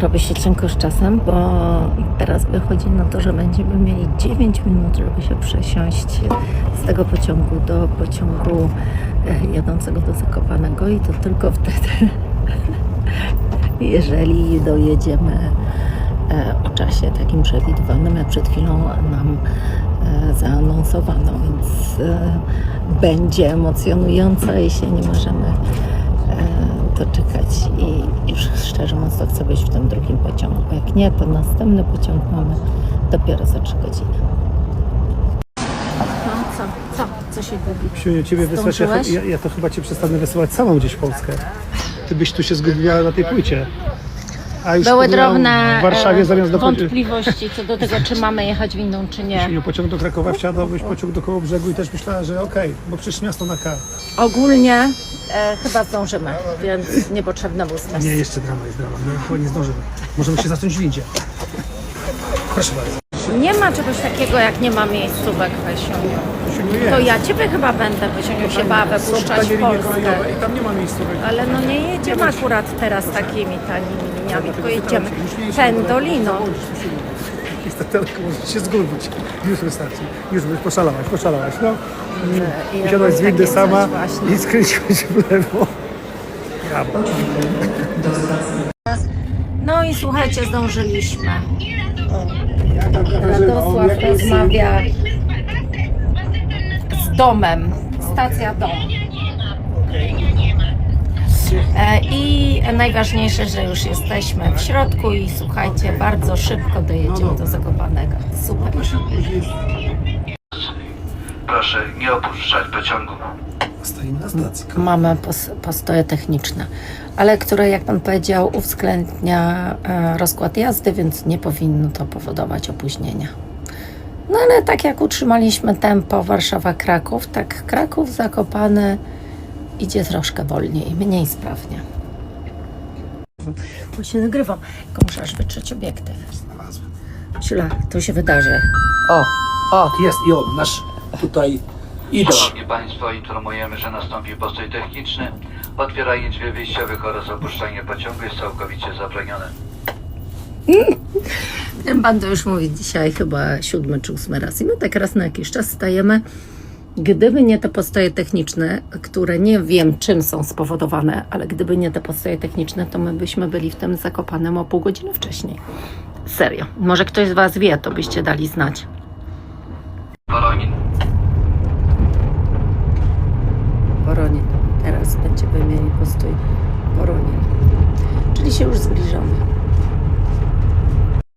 robi się cienko z czasem, bo teraz wychodzi na to, że będziemy mieli 9 minut, żeby się przesiąść z tego pociągu do pociągu e, jadącego do Zakopanego i to tylko wtedy, jeżeli dojedziemy e, o czasie takim przewidywanym, jak przed chwilą nam e, zaanonsowano, więc będzie emocjonująco i się nie możemy doczekać i już szczerze mówiąc chcę być w tym drugim pociągu. Jak nie, to następny pociąg mamy dopiero za 3 godziny. No co, co, co się gubi? Siuniu, ciebie wysłać, ja, Zdążyłeś? ja, ja to chyba cię przestanę wysyłać samą gdzieś w Polskę. Ty byś tu się zgubiła na tej płycie. A już Były drobne w Warszawie e, zamiast do wątpliwości co do tego, czy mamy jechać windą, czy nie. Siuniu, pociąg do Krakowa wsiadałbyś, pociąg do koło brzegu i też myślała, że okej, bo przecież miasto na K. Ogólnie e, chyba zdążymy, więc niepotrzebny był stres. Nie, jeszcze drama jest drama, no, chyba nie zdążymy. Możemy się zacząć w windzie. Proszę bardzo. Nie ma czegoś takiego, jak nie ma miejscówek. Siuniu To ja Ciebie chyba będę we Siuniu się bawę puszczać w Polskę. i tam nie ma miejscówek. Ale no nie jedziemy akurat teraz takimi tanimi liniami, tylko jedziemy pendoliną. Jest to tylko możesz się zgubić. Już wystarczy. Już poszalałaś, poszalałaś. No. I Wysiadłaś z windy sama i skręciłaś w lewo. Brawo. No i słuchajcie, zdążyliśmy. Radosław rozmawia z domem. Stacja dom. E, I najważniejsze, że już jesteśmy w środku i słuchajcie, bardzo szybko dojedziemy do Zakopanego. Super. Proszę nie opuszczać pociągu. Stoimy na stacji. Mamy pos- postoje techniczne, ale które, jak Pan powiedział, uwzględnia e, rozkład jazdy, więc nie powinno to powodować opóźnienia. No ale tak jak utrzymaliśmy tempo Warszawa-Kraków, tak Kraków-Zakopane idzie troszkę wolniej, mniej sprawnie. Bo się nagrywam, tylko muszę aż wytrzeć obiektyw. Siula, to się wydarzy. O, o, Jest i on, nasz tutaj idol. Szanowni Państwo, informujemy, że nastąpi postój techniczny. Otwieranie drzwi wyjściowych oraz opuszczanie pociągu jest całkowicie zabronione. Pan to już mówi dzisiaj chyba siódmy czy ósmy raz. I my tak raz na jakiś czas stajemy. Gdyby nie te postoje techniczne, które nie wiem czym są spowodowane, ale gdyby nie te postoje techniczne, to my byśmy byli w tym zakopanym o pół godziny wcześniej. Serio. Może ktoś z Was wie, to byście dali znać. Się już zbliżamy.